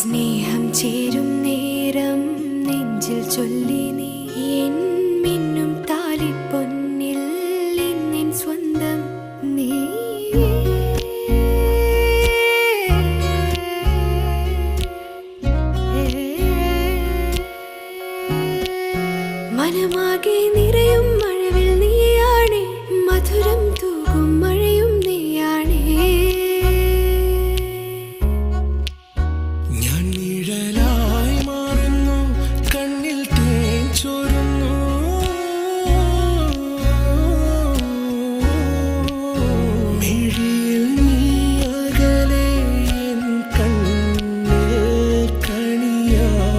സ്നേഹം ചേരും നേരം നെഞ്ചിൽ ചൊല്ലി നീ മനമാകെ നീ You.